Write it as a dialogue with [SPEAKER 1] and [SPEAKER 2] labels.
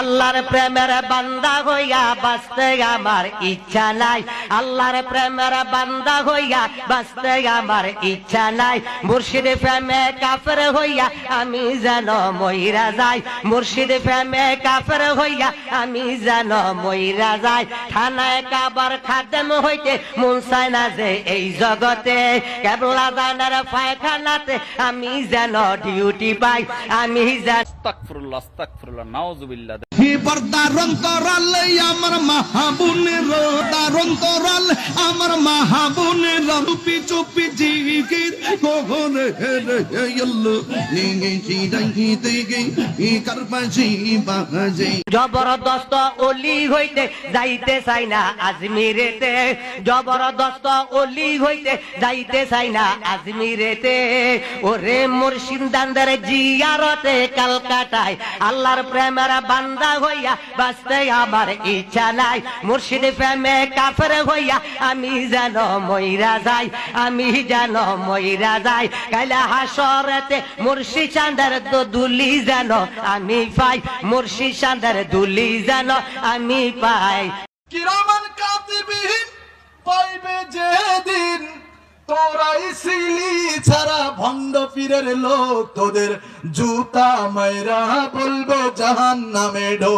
[SPEAKER 1] আল্লাহর প্রেমের বান্দা হইয়া বাঁচতে আমার ইচ্ছা নাই। আল্লাহর প্রেমের বান্দা হইয়া বাঁচতে আমার ইচ্ছা নাই। মুর্শিদ প্রেমে কাফের হইয়া আমি যেন মইরা যাই। মুর্শিদ প্রেমে কাফের হইয়া আমি যেন মইরা যাই। থানায় কাবার খাদেম হইতে মন চায় না যে এই জগতে। কেবলা জানার পায়খানাতে আমি যেন ডিউটি পাই। আমি যেন
[SPEAKER 2] আস্তাগফিরুল্লাহ আস্তাগফিরুল্লাহ নাউজুবিল্লাহ।
[SPEAKER 3] অন্তরাল আমার মাহাবুনের তার অন্তরাল আমার মাহাবুনের চুপি চুপি
[SPEAKER 1] জবরদস্ত অলি হইতে যাইতে চাই না আজমিরেতে। জবরদস্ত অলি হইতে যাইতে চাই না আজমিরেতে। ওরে মুর্শিদানদের জিয়ারতে কালকাটায় আল্লাহর প্রেমের বান্দা হইয়া বাঁচতে আমার ইচ্ছা নাই। মুর্শিদ প্রেমে কাফের হইয়া আমি যেন মইরা যাই, আমি যেন মইরা যাই। কাইলা হাসরেতে মুর্শিদ চাঁদের দুলি যেন আমি পাই মুর্শিদ চাঁদের দুলি যেন আমি পাই।
[SPEAKER 4] কিরামান কাতিবিহীন পাইবে যেদিন, তোরাই সিলি ছাড়া ভণ্ড পীরের লোক, তোদের জুতা মাইরা বলবে জাহান নামে ঢো